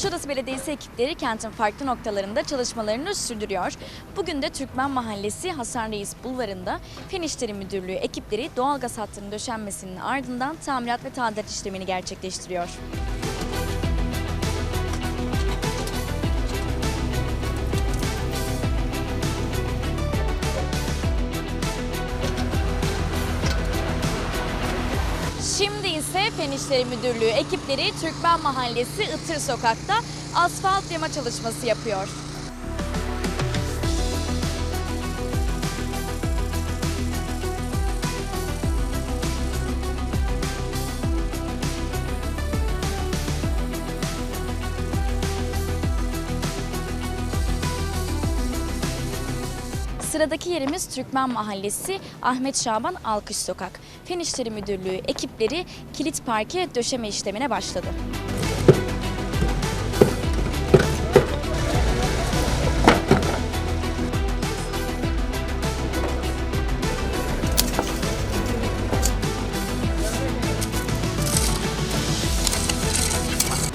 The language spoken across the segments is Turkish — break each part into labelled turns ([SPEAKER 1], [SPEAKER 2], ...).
[SPEAKER 1] Kuşadası Belediyesi ekipleri kentin farklı noktalarında çalışmalarını sürdürüyor. Bugün de Türkmen Mahallesi Hasan Reis Bulvarı'nda Fen Müdürlüğü ekipleri doğalgaz hattının döşenmesinin ardından tamirat ve tadilat işlemini gerçekleştiriyor. Şimdi ise Fen İşleri Müdürlüğü ekipleri Türkmen Mahallesi Itır Sokak'ta asfalt yama çalışması yapıyor. Sıradaki yerimiz Türkmen Mahallesi Ahmet Şaban Alkış Sokak. Fen İşleri Müdürlüğü ekipleri kilit parke döşeme işlemine başladı.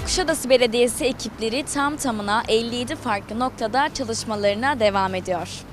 [SPEAKER 1] Kuşadası Belediyesi ekipleri tam tamına 57 farklı noktada çalışmalarına devam ediyor.